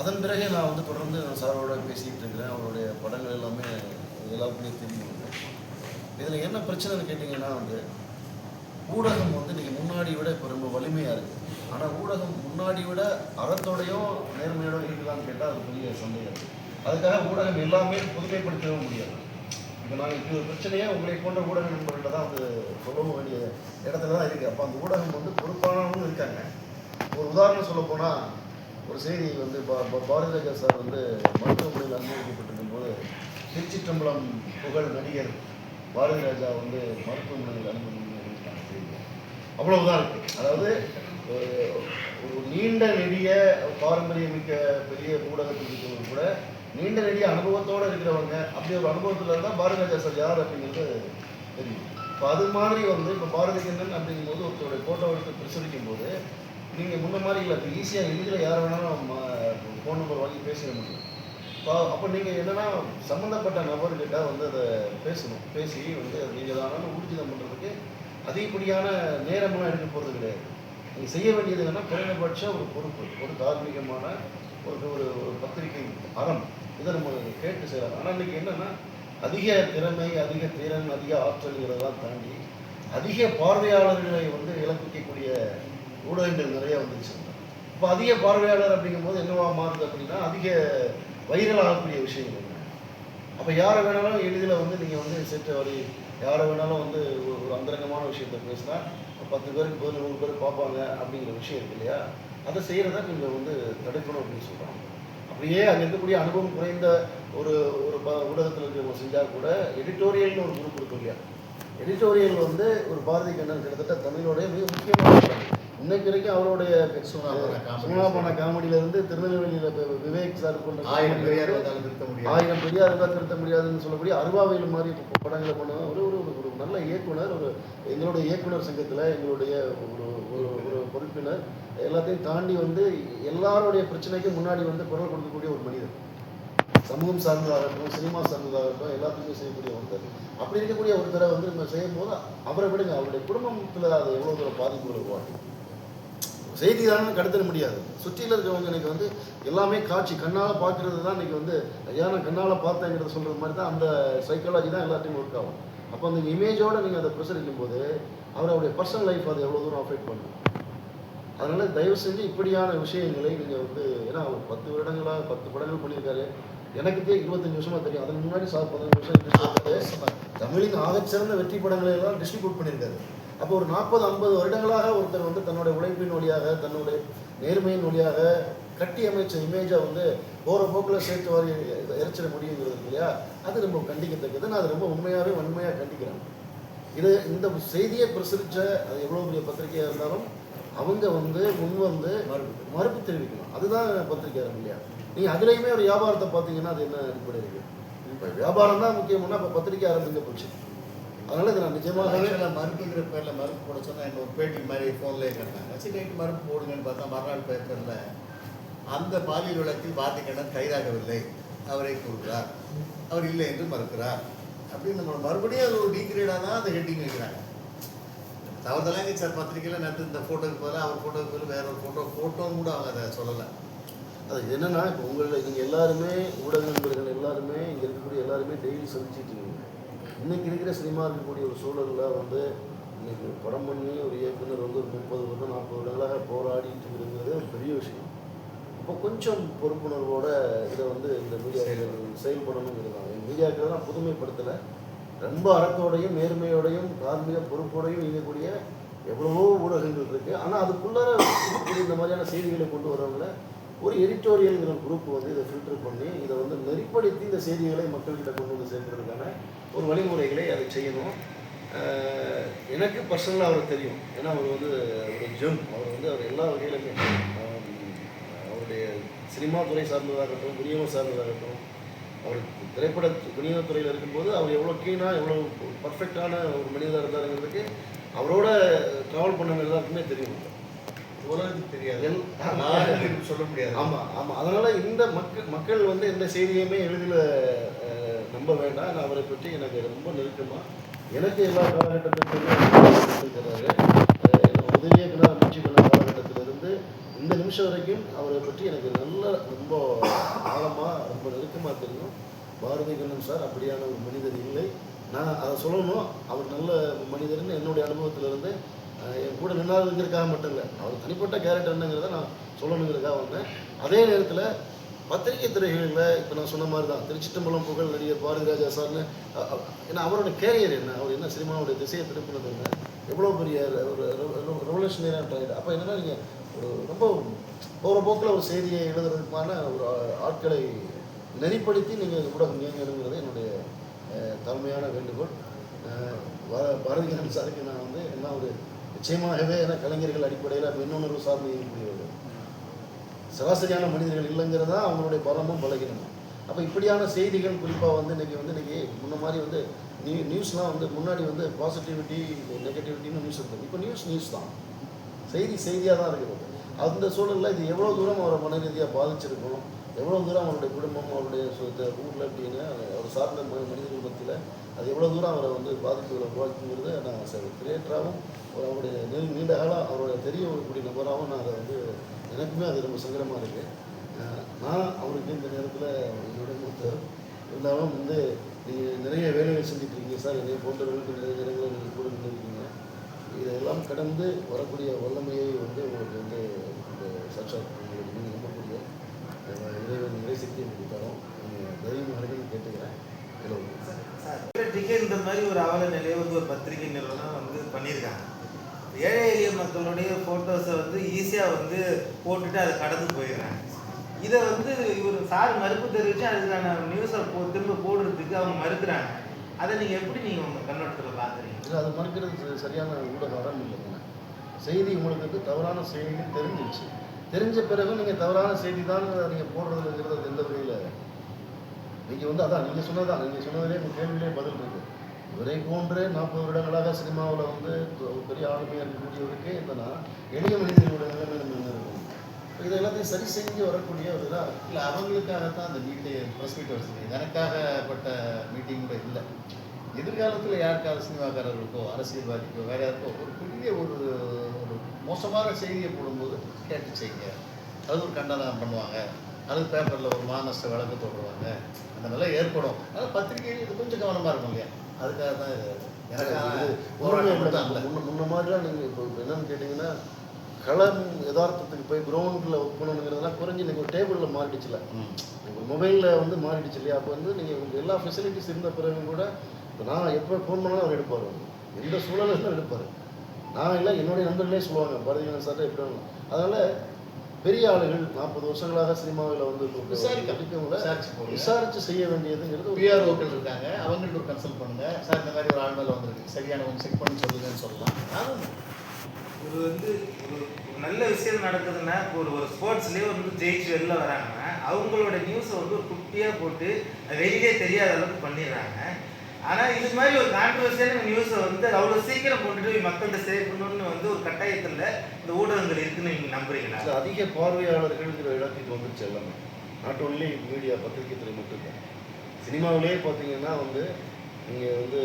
அதன் பிறகு நான் வந்து தொடர்ந்து நான் சாரோட பேசிக்கிட்டு இருக்கிறேன். அவருடைய படங்கள் எல்லாமே எல்லாருக்குமே தெரியும். இதில் என்ன பிரச்சனைன்னு கேட்டிங்கன்னா வந்து ஊடகம் வந்து இன்றைக்கி முன்னாடி விட இப்போ ரொம்ப வலிமையாக இருக்குது ஆனால் ஊடகம் முன்னாடி விட அறத்தோடையும் நேர்மையோட இருக்குதான்னு கேட்டால் அது பெரிய சந்தேகம் அதுக்காக ஊடகம் எல்லாமே புதுமைப்படுத்தவும் முடியாது. இப்போ நாங்கள் இப்படி ஒரு பிரச்சனையே உங்களை போன்ற ஊடக நண்பர்கள்ட்ட தான் வந்து சொல்லவும் வேண்டிய இடத்துல தான் இருக்குது அப்போ அந்த ஊடகம் வந்து பொறுப்பானவங்களும் இருக்காங்க. ஒரு உதாரணம் சொல்ல போனால் ஒரு செய்தி வந்து பா- பாரதி ராஜா சார் வந்து மருத்துவமனையில் அனுமதிக்கப்பட்டிருக்கும் போது திருச்சிற்றம்பலம் புகழ் நடிகர் பாரதி ராஜா வந்து மருத்துவமனையில் அனுமதிக்கப்பட்டிருக்காங்க அவ்வளவுதான் இருக்கு. அதாவது ஒரு ஒரு நீண்ட நெடிய பாரம்பரியமிக்க பெரிய ஊடகத்தில் இருக்கிறவங்க கூட நீண்ட நெடிய அனுபவத்தோடு இருக்கிறவங்க அப்படி ஒரு அனுபவத்தில் இருந்தால் பாரதிராஜா சார் யார் அப்படிங்கிறது தெரியும். இப்போ அது மாதிரி வந்து இப்போ பாரதி கண்ணன் அப்படிங்கும்போது ஒருத்தருடைய ஃபோட்டோ எடுத்து பிரசுரிக்கும் போது நீங்கள் முன்ன மாதிரி இல்லை இப்போ ஈஸியாக எளிதில் யார் வேணாலும் ஃபோன் நம்பர் வாங்கி பேசிட முடியும். இப்போ அப்போ நீங்கள் என்னன்னா சம்மந்தப்பட்ட நபர்கிட்ட வந்து அதை பேசணும். பேசி வந்து நீங்கள் தானாலும் ஊர்ஜிதம் பண்ணுறதுக்கு அதிகப்படியான நேரமெல்லாம் எடுக்க போகிறது கிடையாது. நீங்கள் செய்ய வேண்டியது என்னன்னா குறைந்தபட்ச ஒரு பொறுப்பு ஒரு தார்மீகமான ஒரு ஒரு பத்திரிகை அறம். இதை நம்ம கேட்டு செய்யலாம். ஆனால் இன்னைக்கு என்னன்னா அதிக திறமை அதிக திறன் அதிக ஆற்றல்களெல்லாம் தாண்டி அதிக பார்வையாளர்களை வந்து இழப்பிக்கக்கூடிய ஊடகங்கள் நிறைய வந்துருச்சு. இப்போ அதிக பார்வையாளர் அப்படிங்கும்போது என்னவா மாறுது அப்படின்னா அதிக வைரல் ஆகக்கூடிய விஷயங்கள் அப்போ யாரை வேணாலும் எளிதில் வந்து நீங்கள் வந்து சேர்த்து வரி யாரை வேணாலும் வந்து ஒரு ஒரு அந்தரங்கமான விஷயத்த பேசினா இப்போ பத்து பேருக்கு பதில் நூறு பேர் பார்ப்பாங்க அப்படிங்கிற விஷயம் இருக்கு இல்லையா? அதை செய்கிறத கொஞ்சம் வந்து தடுக்கணும் அப்படின்னு சொல்கிறாங்க அப்படியே அங்கே இருக்கக்கூடிய அனுபவம் குறைந்த ஒரு ஒரு ப ஊடகத்தில் இருக்கிறவங்க செஞ்சால் கூட எடிட்டோரியல்னு ஒரு குரூப் இருக்கும் இல்லையா? எடிட்டோரியல் வந்து ஒரு பாரதி கண்ணன் கிட்டத்தட்ட தமிழோடைய மிக முக்கியமான இன்னைக்கு வரைக்கும் அவருடைய சுனாபன comedy. சுனாபன காமெடியில இருந்து திருநெல்வேலியில விவேக் சார் கொண்ட ஆயிரம் பெரியார் வந்து வந்தாலும் நிறுத்த முடியாது. ஆயிரம் பெரியார் இருந்தால் திருத்த முடியாதுன்னு சொல்லக்கூடிய அருவாவையில் மாதிரி படங்களை பண்ணுவாங்க. ஒரு ஒரு ஒரு- நல்ல இயக்குனர் ஒரு எங்களுடைய இயக்குனர் சங்கத்தில் எங்களுடைய ஒரு ஒரு ஒரு பொறுப்பினர் எல்லாத்தையும் தாண்டி வந்து எல்லாருடைய பிரச்சனைக்கும் முன்னாடி வந்து குரல் கொடுக்கக்கூடிய ஒரு மனிதர். சமூகம் சார்ந்ததாகட்டும் சினிமா சார்ந்ததாகட்டும் எல்லாத்துக்குமே செய்யக்கூடிய ஒருத்தர். அப்படி இருக்கக்கூடிய ஒருத்தரை வந்து நம்ம செய்யும் போது அவரை விடுங்க. அவருடைய குடும்பத்தில் அது எவ்வளோ தூரம் பாதிப்புகளை உருவாக்கும் செய்தி தானே கடத்திட முடியாது. சுற்றியில் இருக்கிறவங்க இன்னைக்கு வந்து எல்லாமே காட்சி கண்ணால் பார்க்கறது தான் இன்னைக்கு வந்து ஐயா நான் கண்ணால் பார்த்தேங்கிறத சொல்கிறது மாதிரி தான் அந்த சைக்காலஜி தான் எல்லாத்தையும் ஒர்க் ஆகும். அப்போ அந்த இமேஜோட நீங்கள் அதை பிரசரிக்கும் போது அவருடைய பர்சனல் லைஃப் அதை எவ்வளோ தூரம் அஃபெக்ட் பண்ணும்? அதனால தயவு செஞ்சு இப்படியான விஷயங்களை நீங்கள் வந்து ஏன்னா அவர் பத்து வருடங்களாக பத்து படங்கள் பண்ணியிருக்காரு. எனக்கு தெரியும் இருபத்தஞ்சு வருஷமா தெரியும். அதுக்கு முன்னாடி சார் பதினஞ்சு வருஷம் தமிழின் ஆகச்சிறந்த வெற்றி படங்களை எல்லாம் டிஸ்ட்ரிபியூட் பண்ணியிருக்காரு. அப்போ ஒரு நாற்பது ஐம்பது வருடங்களாக ஒருத்தர் வந்து தன்னுடைய உழைப்பின் வழியாக தன்னுடைய நேர்மையின் வழியாக கட்டி அமைச்ச இமேஜை வந்து போகிற போக்கில் சேர்த்து வாரி இறைச்சிட முடியுங்கிறது இல்லையா? அது ரொம்ப கண்டிக்கத்தக்கது. நான் அது ரொம்ப உண்மையாகவே வன்மையாக கண்டிக்கிறேன். இது இந்த செய்தியை பிரசுரித்த அது எவ்வளோ பெரிய பத்திரிகையாக இருந்தாலும் அவங்க வந்து முன் வந்து மறுப்பு. மறுப்பு தெரிவிக்கணும். அதுதான் பத்திரிக்கையாளர் இல்லையா? நீங்கள் அதுலேயுமே ஒரு வியாபாரத்தை பார்த்தீங்கன்னா அது என்ன அடிப்படை இருக்கு? இப்போ வியாபாரம் தான் முக்கியம்னா இப்போ பத்திரிக்கை ஆரம்பிங்க போச்சு. அதனால இது நான் நிஜமாகவே ஆக்சுவலாக மறுப்புங்கிற பேரில் மறுப்பு போட சொன்னால் என்ன ஒரு பேட்டி மாதிரி ஃபோன்லேயே கேட்டாங்க. சரி நைட்டு மறுப்பு போடுங்கன்னு பார்த்தா மறுநாள் பேப்பரில் அந்த பாலியல் வழக்கில் பாதிக்கண்ணன் கைதாகவில்லை. அவரை கூறுகிறார். அவர் இல்லை என்று மறுக்கிறார். அப்படின்னு நம்ம மறுபடியும் அது ஒரு டீக்ரேடாக தான் அந்த ஹெட்டிங் வைக்கிறாங்க. தவறுதலாங்க சார் பத்திரிக்கையில் நேற்று இந்த ஃபோட்டோக்கு பதிலாக அவர் ஃபோட்டோக்கு பதிலாக வேற ஒரு ஃபோட்டோ ஃபோட்டோன்னு கூட அவங்க அதை சொல்லலை. அது என்னன்னா இப்போ உங்களில் நீங்கள் எல்லாருமே ஊடக நண்பர்கள் எல்லாருமே இங்கே இருக்கக்கூடிய எல்லாருமே டெய்லி சந்திச்சிட்டு இருக்கீங்க. இன்னைக்கு இருக்கிற சினிமா இருக்கக்கூடிய ஒரு சூழலில் வந்து இன்னைக்கு ஒரு படம் பண்ணி ஒரு இயக்குனர் வந்து ஒரு முப்பது வருடம் நாற்பது வருடங்களாக போராடிட்டு இருக்கிறது ஒரு பெரிய விஷயம். அப்போ கொஞ்சம் பொறுப்புணர்வோட இதை வந்து இந்த மீடியாக்கள் செயல்படணுங்கிறது தான் மீடியாக்கள் நான் புதுமைப்படுத்தலை. ரொம்ப அறத்தோடையும் நேர்மையோடையும் தார்மீக பொறுப்போடையும் இயங்கக்கூடிய எவ்வளவோ ஊடகங்கள் இருக்குது ஆனால் அதுக்குள்ளார இந்த மாதிரியான செய்திகளை கொண்டு வரவங்கள ஒரு எடிட்டோரியல்ங்கிற குரூப் வந்து இதை ஃபில்டர் பண்ணி இதை வந்து நெறிப்படுத்தி இந்த செய்திகளை மக்கள்கிட்ட கொண்டு வந்து சேர்க்கறதுக்கான ஒரு வழிமுறைகளை அதை செய்யணும். எனக்கு பர்சனலாக அவர் தெரியும். ஏன்னா அவர் வந்து ஒரு ஜெம் அவர் வந்து அவர் எல்லா வகையிலுமே அவருடைய சினிமா துறை சார்ந்ததாகட்டும் விநியோகம் சார்ந்ததாகட்டும் அவர் திரைப்பட விநியோகத்துறையில் இருக்கும்போது அவர் எவ்வளோ க்ளீனாக எவ்வளோ பர்ஃபெக்டான ஒரு மனிதராக இருந்தாருங்கிறதுக்கு அவரோட ட்ராவல் பண்ணவங்க எல்லாருக்குமே தெரியும். உலகத்துக்கு தெரியாது. சொல்ல முடியாது. ஆமாம் ஆமாம் அதனால் இந்த மக்கள் மக்கள் வந்து எந்த செய்தியுமே எளிதில் நம்ப வேண்டாம். நான் அவரை பற்றி எனக்கு ரொம்ப நெருக்கமாக எனக்கு எல்லா காலகட்டத்திலுமே இருக்கிறாரு உதவி இயக்குனர் அமைச்சு பண்ண காலகட்டத்திலிருந்து இந்த நிமிஷம் வரைக்கும் அவரை பற்றி எனக்கு நல்ல ரொம்ப ஆழமாக ரொம்ப நெருக்கமாக தெரியும். பாரதி கண்ணன் சார் அப்படியான ஒரு மனிதர் இல்லை. நான் அதை சொல்லணும். அவர் நல்ல மனிதர்னு என்னுடைய அனுபவத்திலிருந்து என் கூட நின்னாதுங்கிறதுக்காக மட்டும் இல்லை அவர் தனிப்பட்ட கேரக்டர் என்னங்கிறத நான் சொல்லணுங்கிறதுக்காக வந்தேன். அதே நேரத்தில் பத்திரிகை துறைகளில் இப்போ நான் சொன்ன மாதிரி தான் திருச்சிட்டம்பலம் புகழ் நடிகர் பாரதிராஜா சார்னு ஏன்னா அவரோட கேரியர் என்ன? அவர் என்ன சினிமாவுடைய திசையை திருப்பினது என்ன? எவ்வளோ பெரிய ஒரு ரெவல்யூஷனரியாக ட்ரைடு அப்போ என்னன்னா நீங்கள் ஒரு ரொம்ப போகிற போக்கில் ஒரு செய்தியை எழுதுறதுக்கான ஒரு ஆட்களை நெறிப்படுத்தி நீங்கள் ஊடகம் இயங்கணுங்கிறது என்னுடைய தலைமையான வேண்டுகோள். பாரதிகரன் சாருக்கு நான் வந்து என்ன ஒரு நிச்சயமாகவே ஏன்னா கலைஞர்கள் அடிப்படையில் மின்னுணர்வு சார்ந்து இயங்கக்கூடியவர்கள் சராசரியான மனிதர்கள் இல்லைங்கிறது தான் அவங்களுடைய பலமும் பலகீனமும். அப்போ இப்படியான செய்திகள் குறிப்பாக வந்து இன்றைக்கி வந்து இன்னைக்கு முன்ன மாதிரி வந்து நியூ நியூஸ்லாம் வந்து முன்னாடி வந்து பாசிட்டிவிட்டி நெகட்டிவிட்டின்னு நியூஸ் இருந்தது. இப்போ நியூஸ் நியூஸ் தான். செய்தி செய்தியாக தான் இருக்கிறது அந்த சூழலில் இது எவ்வளோ தூரம் அவரை மன ரீதியாக பாதிச்சிருக்கணும் எவ்வளோ தூரம் அவருடைய குடும்பம் அவருடைய ஊரில் அப்படின்னு அவர் சார்ந்த ம- மனிதர்கள் மத்தியில் அது எவ்வளோ தூரம் அவரை வந்து பாதிப்புகளை உருவாக்குங்கிறது நான் கிரியேட்டராகவும் ஒரு அவருடைய நீ- நீண்ட காலம் அவரோட தெரிய வரக்கூடிய நபராகவும் நான் அதை வந்து எனக்குமே அது ரொம்ப சங்கடமாக இருக்குது நான் அவருக்கு இந்த நேரத்தில் என்னோட மூத்த இருந்தாலும் வந்து நீங்கள் நிறைய வேலைகள் செஞ்சுட்டு இருக்கீங்க சார். என்னை போன்றவர்களுக்கு நிறைய நேரங்களில் நீங்கள் கூட நின்றுருக்கீங்க. இதெல்லாம் கடந்து வரக்கூடிய வல்லமையை வந்து உங்களுக்கு வந்து இந்த சாட்சாத் உங்களுக்கு நீங்கள் நம்பக்கூடிய அஹ், இறைவன் இறைசக்தி உங்களுக்கு தரும் நீங்கள் தைரியம் அடைக்கணும்னு கேட்டுக்கிறேன் ஹலோ டிக்கெட் இந்த மாதிரி ஒரு அவல நிலையை வந்து ஒரு பத்திரிகை நிறுவனம் வந்து பண்ணியிருக்காங்க. ஏழை எளிய மக்களுடைய ஃபோட்டோஸை வந்து ஈஸியாக வந்து போட்டுட்டு அதை கடந்து போயிடுறாங்க. இதை வந்து இவர் சார் மறுப்பு தெரிவித்து அதுக்கான நியூஸை போ திரும்ப போடுறதுக்கு அவங்க மறுக்கிறாங்க. அதை நீங்கள் எப்படி நீங்கள் உங்கள் கண்ணோட்டத்தில் பார்க்குறீங்க இல்லை அது மறுக்கிறது சரியான ஊடக அறம் இல்லைங்க. செய்தி உங்களுக்கு தவறான செய்தின்னு தெரிஞ்சிருச்சு. தெரிஞ்ச பிறகு நீங்கள் தவறான செய்தி தான் நீங்கள் போடுறதுங்கிறது இங்கே வந்து அதான் நீங்கள் சொன்னதான் நீங்கள் சொன்னதிலே உங்கள் கேள்வியிலே பதில் இருக்கு. இவரை போன்று நாற்பது வருடங்களாக சினிமாவில் வந்து ஒரு பெரிய ஆளுமையாக இருக்கக்கூடியவருக்கே என்னன்னா எளிய மனிதர்களுடைய நிலைமை நம்ம என்ன இருக்கும்? இதை எல்லாத்தையும் சரி செஞ்சு வரக்கூடிய ஒரு இதாக இல்லை அவங்களுக்காக தான் அந்த மீட்டை ப்ரெஸ் மீட் வச்சுருக்கீங்க எனக்காகப்பட்ட மீட்டிங் கூட இல்லை. எதிர்காலத்தில் யாருக்காவது சினிமாக்காரர்களுக்கோ அரசியல்வாதிக்கோ வேற யாருக்கோ ஒரு பெரிய ஒரு ஒரு மோசமான செய்தியை போடும்போது கேட்டு செய்யுங்க அது ஒரு கண்டனம் பண்ணுவாங்க. அது பேப்பரில் ஒரு மாநஷ்ட வழக்கு போடுவாங்க அந்த நிலை ஏற்படும். அதனால் பத்திரிகையில் இது கொஞ்சம் கவனமாக இருக்கும் இல்லையா? அதுக்காக தான் இது. இல்லை. முன்ன மாதிரிலாம் நீங்கள் இப்போ என்னன்னு கேட்டிங்கன்னா களம் யதார்த்தத்துக்கு போய் கிரவுண்டில் ஒர்க் பண்ணணுங்கிறதெல்லாம் குறைஞ்சி நீங்கள் ஒரு டேபிளில் மாறிடுச்சுல இப்போ மொபைலில் வந்து மாறிடுச்சு இல்லையா? அப்போ வந்து நீங்கள் உங்களுக்கு எல்லா ஃபெசிலிட்டிஸ் இருந்த பிறகு கூட இப்போ நான் எப்போ ஃபோன் பண்ணாலும் அவர் எடுப்பார். எந்த சூழலும் எடுப்பார். நான் இல்லை என்னுடைய நண்பர்களே சொல்லுவாங்க பாரதியான சார்ட்ட எப்படி அதனால் பெரிய ஆளுகள் நாற்பது வருஷங்களாக சினிமாவில் வந்து விசாரிக்க- விசாரிச்சு செய்ய வேண்டியதுங்கிறது ஒரு பிஆர்ஓக்கள் இருக்காங்க. அவங்கள்ட்ட ஒரு கன்சல்ட் பண்ணுங்க. சார் இந்த மாதிரி ஒரு ஆள் மேலே வந்திருக்கு. சரியானவங்க செக் பண்ணி சொல்லுங்கன்னு சொல்லலாம். ஒரு வந்து ஒரு நல்ல விஷயம் நடக்குதுன்னா இப்போ ஒரு ஒரு ஸ்போர்ட்ஸ்லேயே வந்து ஜெயிச்சு வெளில வராங்கன்னா அவங்களோட நியூஸை வந்து ஒரு குட்டியாக போட்டு வெளியே தெரியாத அளவுக்கு பண்ணிடுறாங்க. ஆனால் இது மாதிரி ஒரு கான்ட்ரவர்சியான நியூஸை வந்து அவ்வளோ சீக்கிரம் கொண்டுட்டு போய் மக்கள்கிட்ட சேர்க்கணும்னு வந்து ஒரு கட்டாயத்தில் இந்த ஊடகங்கள் இருக்குன்னு நீங்கள் நம்புறீங்களா? அதிக பார்வையாளர்கள்ங்கிற இடத்துக்கு வந்துருச்சு எல்லாமே நாட் ஒன்லி மீடியா பத்திரிகை துறை மட்டும்தான். சினிமாவிலே பார்த்தீங்கன்னா வந்து நீங்கள் வந்து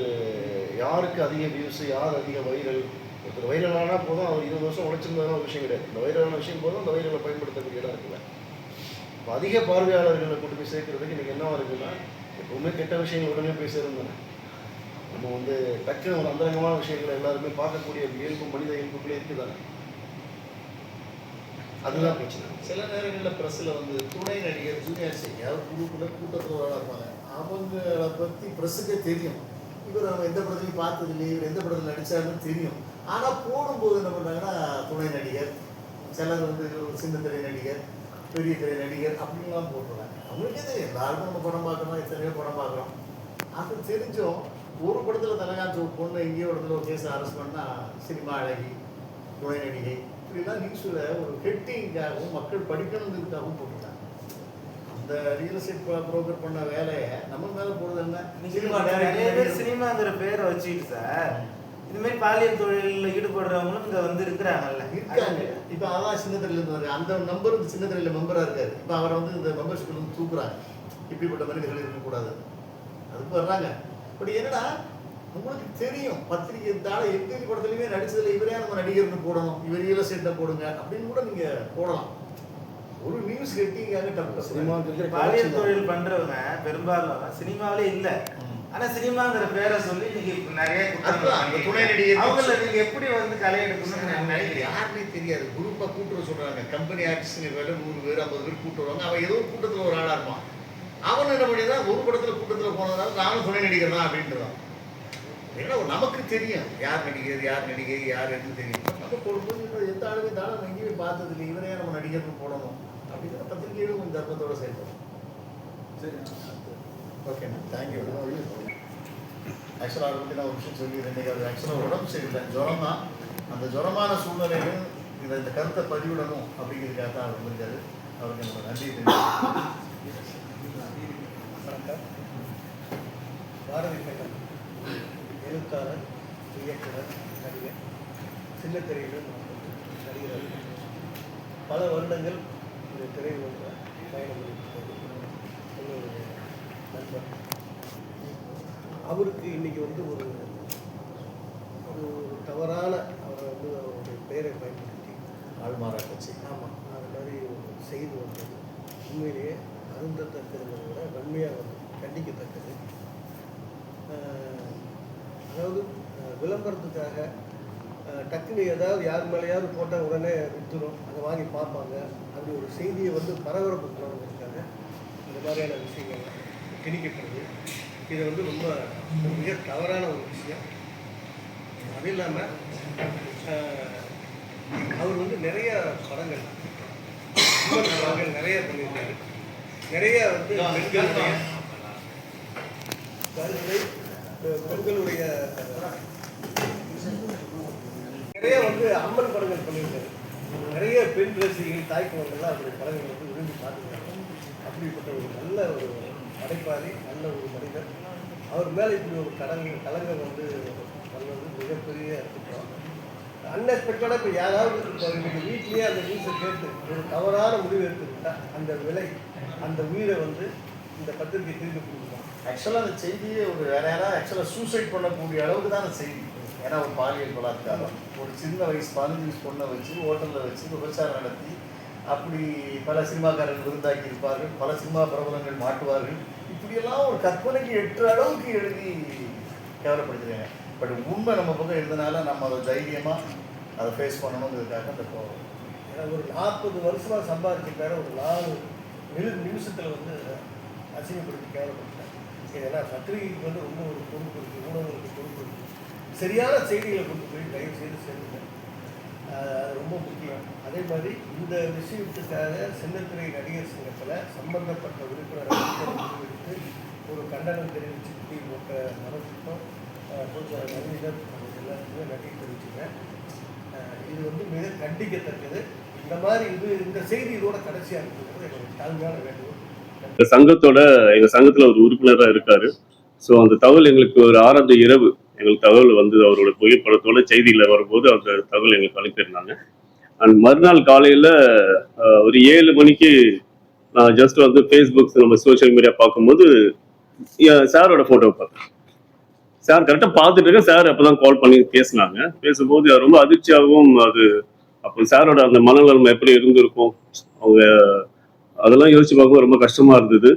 யாருக்கு அதிக வியூஸ் யார் அதிக வைரல் ஒருத்தர் வைரலானால் போதும் அவர் இருபது வருஷம் உழைச்சிருந்தாலும் ஒரு விஷயம் கிடையாது. இந்த வைரலான விஷயம் போதும் அந்த வைரலை பயன்படுத்தக்கூடிய இடம் இருக்குல்ல. இப்போ அதிக பார்வையாளர்களை கொண்டு போய் சேர்க்கறதுக்கு இன்றைக்கி என்னவா இருக்குன்னா எப்பவுமே கெட்ட விஷயங்கள் உடனே போய் சேரும் நம்ம வந்து டக்குன்னு ஒரு அந்தரங்கமான விஷயங்களை எல்லாருமே பார்க்கக்கூடிய இயல்பு மனித இயல்புக்குள்ளே இருக்குதானே? அதுதான் பிரச்சனை. சில நேரங்களில் ப்ரெஸ்ஸில் வந்து துணை நடிகர் ஜூனியர் யார் குழுக்குள்ள கூட்டத்தில் இருப்பாங்க. அவங்கள பற்றி ப்ரெஸ்ஸுக்கே தெரியும். இவர் அவங்க எந்த படத்துலையும் பார்த்தது இல்லை இவர் எந்த படத்தில் நடிச்சாருன்னு தெரியும். ஆனால் போடும்போது என்ன பண்ணாங்கன்னா துணை நடிகர் சிலர் வந்து ஒரு சின்ன திரை நடிகர் பெரிய திரை நடிகர் அப்படின்லாம் போட்டுருவாங்க. அவங்களுக்கே தெரியும். எல்லாருக்கும் நம்ம படம் பார்க்குறோம் எத்தனையோ படம் பார்க்குறோம். அது தெரிஞ்சும் ஒரு படத்தில் தலைகாட்சி ஒரு பொண்ணு எங்கேயோ இடத்துல ஒரு கேஸ் அரெஸ்ட் பண்ணால் சினிமா அழகி துணை நடிகை. இப்படிலாம் நியூஸில் ஒரு ஹெட்டிங்காகவும் மக்கள் படிக்கணுங்கிறதுக்காகவும் போட்டுருக்காங்க. அந்த ரியல் எஸ்டேட் புரோக்கர் பண்ண வேலையை நம்ம மேலே போடுறது என்ன? சினிமா நிறைய பேர் சினிமாங்கிற பேரை வச்சுக்கிட்டு சார் இந்த மாதிரி பாலியல் தொழிலில் ஈடுபடுறவங்களும் இங்கே வந்து இருக்கிறாங்கல்ல. இருக்காங்க. இப்போ அதான் சின்னத்திரையில இருந்து வருது அந்த நம்பர் சின்னத்திரையில மெம்பராக இருக்காரு. இப்போ அவரை வந்து இந்த மெம்பர்ஷிப்ல இருந்து தூக்குறாங்க. இப்படிப்பட்ட மனிதர்கள் இருக்கக்கூடாது. அதுக்கு வர்றாங்க. பட் என்னன்னா உங்களுக்கு தெரியும். பத்திரிகை தாழ எங்கள் படத்துலையுமே நடிச்சதுல இவரே நம்ம நடிகர்னு போடணும். இவர் ரியல் எஸ்டேட்டை போடுங்க அப்படின்னு கூட நீங்க போடலாம். ஒரு நியூஸ் கட்டிங்காக டப்பு சினிமா பாலியல் தொழில் பண்றவங்க பெரும்பாலும் சினிமாவிலே இல்ல. ஆனா சினிமாங்கிற பேரை சொல்லி இன்னைக்கு நிறைய அந்த துணை. நடிகர் அவங்கள நீங்க எப்படி வந்து களை எடுக்கணும்னு நான் நினைக்கிறேன். யாருனே தெரியாது. குரூப்பா கூட்டு வர சொல்றாங்க. கம்பெனி ஆர்டிஸ்ட்ங்க வேலை நூறு பேர் ஐம்பது பேர் கூட்டு வருவாங்க. அவன் ஏதோ கூட்டத்துல ஒரு ஆளா இருப்பான். என்ன பண்ணிதான் ஒரு படத்துல கூட்டத்துல போனதால நானும் துணை நடிகர் தான் அப்படின்றான் ஏன்னா நமக்கு தெரியும். யார் நடிகர் யார் நடிகை யார் எதுன்னு தெரியும். நம்ம போடும்போது இன்னும் எந்த ஆளுமே தானே நம்ம எங்கேயுமே பார்த்தது இல்லை இவரே நம்ம நடிகர்னு போடணும்? அப்படிங்கிற பத்திரிகைகளும் கொஞ்சம் தர்மத்தோட செயல்படும் சரி. ஓகேண்ணா தேங்க்யூ ஆக்சுவலாக அதை பற்றி நான் ஒரு விஷயம் இன்னைக்கு அது ஆக்சுவலாக உடம்பு சரியில்லை. ஜுரம். தான் அந்த ஜுரமான சூழ்நிலையிலும் இதை இந்த கருத்தை பதிவிடணும் அப்படிங்கிறதுக்காக தான் அவர் வந்திருக்காரு. அவருக்கு நம்ம நன்றி தெரிவிக்கிறோம் பாரதி கண்ணன் எழுத்தாளர் இயக்குனர் நடிகர் சின்னத்திரையிலும் நடிகர் பல வருடங்கள் இந்த திரையுலகில் பயணம் என்னுடைய நண்பர். அவருக்கு இன்னைக்கு வந்து ஒரு ஒரு தவறான அவரை வந்து அவருடைய பெயரை பயன்படுத்தி ஆள்மாரா கட்சி. ஆமாம் அது மாதிரி ஒரு செய்தி வந்தது. உண்மையிலேயே அருந்தத்தக்கதை விட வன்மையாக வந்து கண்டிக்கத்தக்கது. அதாவது விளம்பரத்துக்காக ஆஹ் டக்குனு ஏதாவது யார் மேலேயாவது போட்டால் உடனே விற்றுரும் அதை வாங்கி பார்ப்பாங்க. அப்படி ஒரு செய்தியை வந்து பரபரப்புக்காக இந்த மாதிரியான விஷயங்கள் திணிக்கப்படுது. இது வந்து ரொம்ப மிக தவறான ஒரு விஷயம். அது இல்லாமல் அவர் வந்து நிறைய படங்கள் படங்கள் நிறைய பண்ணியிருக்காரு. நிறைய வந்து கருத்தை பெண்களுடைய நிறைய வந்து அம்மன் படங்கள் பண்ணியிருக்காரு. நிறைய பெண் ரசிகர்கள் தாய் குழந்தைகள்லாம் அவருடைய படங்கள் வந்து விரும்பி பார்த்துருக்காங்க அப்படிப்பட்ட ஒரு நல்ல ஒரு படைப்பாளி நல்ல ஒரு மனிதர். அவர் மேலே இப்படி ஒரு கடங்க கலங்கம் வந்து வந்தது மிகப்பெரிய குற்றம் அன்எக்ஸ்பெக்டடாக இப்போ யாராவது இப்போ இன்னைக்கு வீட்லேயே அந்த நியூஸை கேட்டு ஒரு தவறான முடிவு எடுத்துக்கிட்டால் அந்த விலை அந்த உயிரை வந்து இந்த பத்திரிகை திருப்பி கொடுக்கும். ஆக்சுவலாக அந்த செய்தியே ஒரு வேற யாராவது ஆக்சுவலாக சூசைட் பண்ணக்கூடிய அளவுக்கு தான் அந்த செய்தி. ஏன்னா ஒரு பாலியல் பலாத்காரம் ஒரு சின்ன வயசு பதினஞ்சு வயசு பொண்ணை வச்சு ஹோட்டலில் வச்சு விபச்சாரம் நடத்தி அப்படி பல சினிமாக்காரர்கள் விருந்தாக்கி இருப்பார்கள் பல சினிமா பிரபலங்கள் மாட்டுவார்கள். இப்படியெல்லாம் ஒரு கற்பனைக்கு எட்டு அளவுக்கு எழுதி கேவலப்படுத்துறாங்க பட் உண்மை நம்ம பக்கம் இருந்தனால நம்ம அதை தைரியமாக அதை ஃபேஸ் பண்ணணுங்கிறதுக்காக அந்த கோவம். ஏன்னா ஒரு நாற்பது வருஷமாக சம்பாதிச்சிருக்காரு ஒரு நாலு நிமி நிமிஷத்தில் வந்து அசிங்கப்படுத்தி கேவலப்படுத்தார் ஏன்னா பத்திரிகைக்கு வந்து ரொம்ப ஒரு பொறுப்பு இருக்குது ஊடகங்களுக்கு பொறுப்பு இருக்குது சரியான செய்திகளை கொண்டு போய் தயவு செய்து சேர்ந்து ரொம்ப முக்கியம். அதே மாதிரி இந்த விஷயத்துக்காக சின்னத்திரை நடிகர் சங்கத்தில் சம்பந்தப்பட்ட உறுப்பினர்கள் அமைச்சர் ஒரு கண்டனம் தெரிவித்து குடி போட்ட மனசுக்கும் பொதுச்சாளர் நவீனர் எல்லாத்துக்குமே நன்றி தெரிவிச்சுங்க இது வந்து மிக கண்டிக்கத்தக்கது. இந்த மாதிரி இது இந்த செய்தி இதோட கடைசியாக இருக்கிறது. என்னுடைய தாழ்மையான வேண்டுகோள். இந்த சங்கத்தோட எங்க சங்கத்துல ஒரு உறுப்பினரா இருக்காரு. ஸோ அந்த தகவல் எங்களுக்கு ஒரு ஆறாவது இரவு எங்களுக்கு தகவல் வந்து அவரோட புகைப்படத்தோட செய்தியில் வரும்போது அந்த தகவல் எங்களுக்கு அனுப்பியிருந்தாங்க. அண்ட் மறுநாள் காலையில் ஒரு ஏழு மணிக்கு நான் ஜஸ்ட் வந்து ஃபேஸ்புக் நம்ம சோஷியல் மீடியா பார்க்கும்போது சாரோட ஃபோட்டோ பார்த்தேன். சார் கரெக்டாக பார்த்துட்டு இருக்கேன். சார் அப்போ தான் கால் பண்ணி பேசினாங்க. பேசும்போது ரொம்ப அதிர்ச்சியாகவும் அது அப்போ சாரோட அந்த மனநலம் எப்படி இருந்திருக்கும்? அவங்க அதெல்லாம் யோசிச்சு பார்க்க ரொம்ப கஷ்டமா இருந்தது.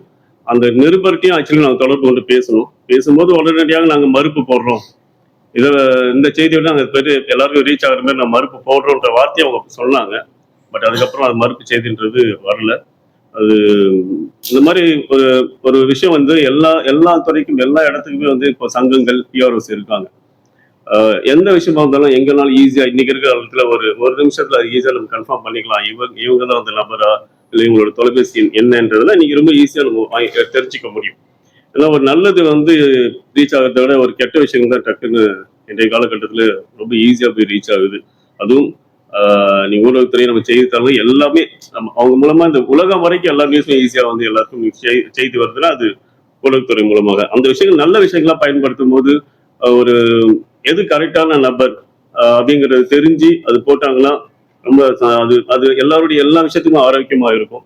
அந்த நிருபர்கிட்டையும் ஆக்சுவலி நாங்கள் தொடர்பு கொண்டு பேசணும் பேசும்போது உடனடியாக நாங்கள் மறுப்பு போடுறோம். இதை இந்த செய்தியோட நாங்கள் பெரிய எல்லாருக்கும் ரீச் ஆகிற மாதிரி நான் மறுப்பு போடுறோன்ற வார்த்தையை அவங்க சொன்னாங்க. பட் அதுக்கப்புறம் அது மறுப்பு செய்தின்றது வரல. அது இந்த மாதிரி ஒரு ஒரு விஷயம் வந்து எல்லா எல்லா துறைக்கும் எல்லா இடத்துக்குமே வந்து இப்போ சங்கங்கள் பிஆர்ஓஸ் இருக்காங்க. எந்த விஷயமா இருந்தாலும் எங்கனாலும் ஈஸியாக இன்னைக்கு இருக்கிற காலத்தில் ஒரு ஒரு நிமிஷத்தில் ஈஸியாக நம்ம கன்ஃபார்ம் பண்ணிக்கலாம். இவங்க இவங்க தான் அந்த நபரா? இல்லை உங்களோட தொலைபேசி எண் என்னன்றதுல இன்னைக்கு ரொம்ப ஈஸியா நம்ம தெரிஞ்சுக்க முடியும். ஏன்னா ஒரு நல்லது வந்து ரீச் ஆகிறத விட ஒரு கெட்ட விஷயம் தான் டக்குன்னு இன்றைய காலகட்டத்துல ரொம்ப ஈஸியாக போய் ரீச் ஆகுது. அதுவும் நீங்கள் நீ ஊடகத்துறை நம்ம செய்தித்தாளும் எல்லாமே நம்ம அவங்க மூலமா இந்த உலகம் வரைக்கும் எல்லா நியூஸும் ஈஸியாக வந்து எல்லாருக்கும் செய்- செய்தி வருதுன்னா அது ஊடகத்துறை மூலமாக. அந்த விஷயங்கள் நல்ல விஷயங்களா பயன்படுத்தும் போது ஒரு எது கரெக்டான நபர் அப்படிங்கறது தெரிஞ்சு அது போட்டாங்கன்னா ரொம்ப அது அது எல்லாருடைய எல்லா விஷயத்துக்கும் ஆரோக்கியமா இருக்கும்.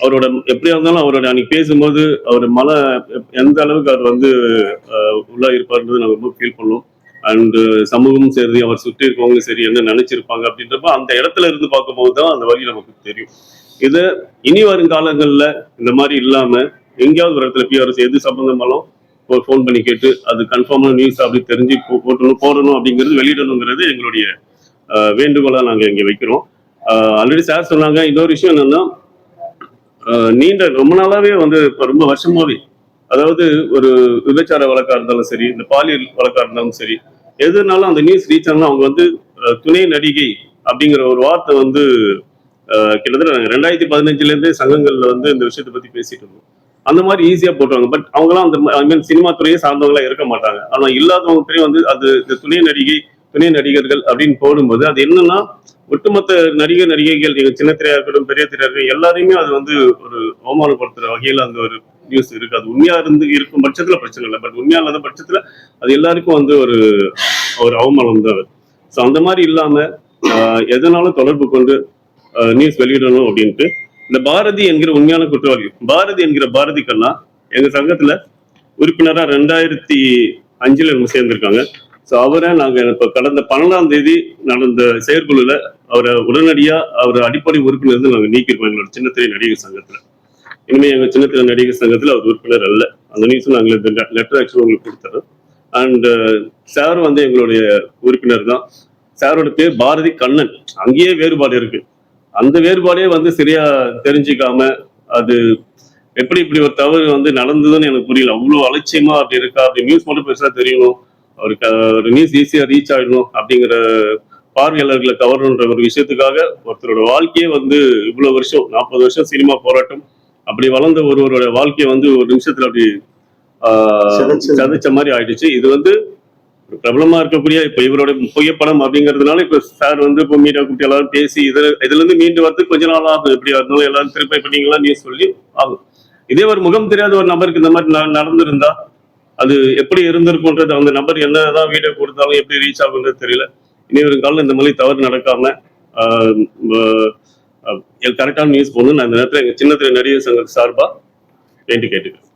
அவரோட எப்படியா இருந்தாலும் அவரோட அன்னைக்கு பேசும்போது அவர் மன எந்த அளவுக்கு அவர் வந்து ஆஹ் உள்ள நாங்கள் ரொம்ப ஃபீல் பண்ணோம். அண்டு சமூகமும் சரி அவர் சுற்றி இருக்கவங்களும் சரி என்ன நினைச்சிருப்பாங்க அப்படின்றப்ப அந்த இடத்துல இருந்து பார்க்கும்போது தான் அந்த வழி நமக்கு தெரியும். இதை இனி வரும் காலங்களில் இந்த மாதிரி இல்லாமல் எங்கேயாவது ஒரு இடத்துல பிஆர்எஸ் எது சம்பந்தமாலும் ஒரு ஃபோன் பண்ணி கேட்டு அது கன்ஃபார்மான நியூஸ் அப்படி தெரிஞ்சு போ- போட்டணும் போடணும் அப்படிங்கிறது வெளியிடணுங்கிறது எங்களுடைய வேண்டுகோளாக நாங்கள் இங்கே வைக்கிறோம். ஆல்ரெடி சார் சொன்னாங்க. இன்னொரு விஷயம் என்னன்னா நீண்ட ரொம்ப நாளாவே வந்து இப்போ ரொம்ப வருஷமாவே அதாவது ஒரு விபச்சார வழக்காக இருந்தாலும் சரி இந்த பாலியல் வழக்கா இருந்தாலும் சரி எதுனாலும் அந்த நியூஸ் ரீச் ஆனால் அவங்க வந்து துணை நடிகை அப்படிங்கிற ஒரு வார்த்தை வந்து கிட்டத்தட்ட நாங்கள் ரெண்டாயிரத்தி பதினஞ்சுலேருந்தே சங்கங்களில் வந்து இந்த விஷயத்தை பற்றி பேசிட்டு இருந்தோம். அந்த மாதிரி ஈஸியாக போட்டுருவாங்க. பட் அவங்களாம் அந்த ஐ மீன் சினிமா துறையை சார்ந்தவங்களாம் இருக்க மாட்டாங்க. ஆனால் இல்லாதவங்க வந்து அது இந்த துணை நடிகை துணை நடிகர்கள் அப்படின்னு போடும்போது அது என்னன்னா ஒட்டுமொத்த நடிகர் நடிகைகள் எங்க சின்ன திரையா இருக்கட்டும் பெரிய திரையா இருக்கட்டும் எல்லாரையுமே அது வந்து ஒரு அவமானப்படுத்துற வகையில அந்த ஒரு நியூஸ் இருக்கு. அது உண்மையா இருந்து இருக்கும் பட்சத்துல பிரச்சனை இல்லை. பட் உண்மையா இல்லாத பட்சத்துல அது எல்லாருக்கும் வந்து ஒரு ஒரு அவமானம் தான் ஸோ அந்த மாதிரி இல்லாம ஆஹ், எதனாலும் தொடர்பு கொண்டு நியூஸ் வெளியிடணும் அப்படின்ட்டு இந்த பாரதி என்கிற உண்மையான குற்றவாளி பாரதி என்கிற பாரதி கண்ணா எங்க சங்கத்துல உறுப்பினரா ரெண்டாயிரத்தி அஞ்சுல நம்ம சேர்ந்திருக்காங்க. ஸோ அவரை நாங்க இப்போ கடந்த பன்னெண்டாம் தேதி நடந்த செயற்குழுல அவரை உடனடியா அவர் அடிப்படை உறுப்பினர் வந்து நாங்கள் நீக்கிருக்கோம் எங்களோட சின்னத்திரை நடிகர் சங்கத்துல. இனிமே எங்க சின்னத்திரை நடிகர் சங்கத்துல அவர் உறுப்பினர் அல்ல. அந்த நியூஸும் நாங்கள் இந்த லெட்டர் ஆக்சுவல் உங்களுக்கு கொடுத்துறோம். அண்ட் சார் வந்து எங்களுடைய உறுப்பினர் தான். சாரோட பேர் பாரதி கண்ணன். அங்கேயே வேறுபாடு இருக்கு. அந்த வேறுபாடே வந்து சரியா தெரிஞ்சுக்காம அது எப்படி இப்படி ஒரு தவறு வந்து நடந்ததுன்னு எனக்கு புரியல. அவ்வளோ அலட்சியமா அப்படி இருக்கா? அப்படி நியூஸ் மட்டும் பெருசா தெரியணும். அவருக்கு ஒரு நியூஸ் ஈஸியா ரீச் ஆயிடணும் அப்படிங்கிற பார்வையாளர்களை கவரணுன்ற ஒரு விஷயத்துக்காக ஒருத்தரோட வாழ்க்கையே வந்து இவ்வளவு வருஷம் நாற்பது வருஷம் சினிமா போராட்டம். அப்படி வளர்ந்த ஒருவரோட வாழ்க்கையை வந்து ஒரு நிமிஷத்துல அப்படி. சதைச்ச. மாதிரி ஆயிடுச்சு. இது வந்து பிரபலமா இருக்கக்கூடிய இப்ப இவரோட புகைப்படம் அப்படிங்கிறதுனால இப்ப சார் வந்து இப்போ மீடியா கூப்பிட்டு எல்லாரும் பேசி இதுல இதுல இருந்து மீண்டு வரதுக்கு கொஞ்ச நாள் ஆகும் எப்படி இருந்தாலும் எல்லாரும் திருப்பி பண்ணீங்களா? நீ சொல்லி ஆகும். இதே ஒரு முகம் தெரியாத ஒரு நபருக்கு இந்த மாதிரி நடந்திருந்தா அது எப்படி இருந்திருக்கும்ன்றது அந்த நபர் என்னதான் வீடியோ கொடுத்தாலும் எப்படி ரீச் ஆகுன்றது தெரியல. இனி ஒரு காலம் இந்த மாதிரி தவறு நடக்காம கரெக்டான நியூஸ் போகணும் நான் இந்த நேரத்தில் எங்க சின்னத்திரை நடிகர் சங்க சார்பாக வேண்டி கேட்டுக்கிறேன்.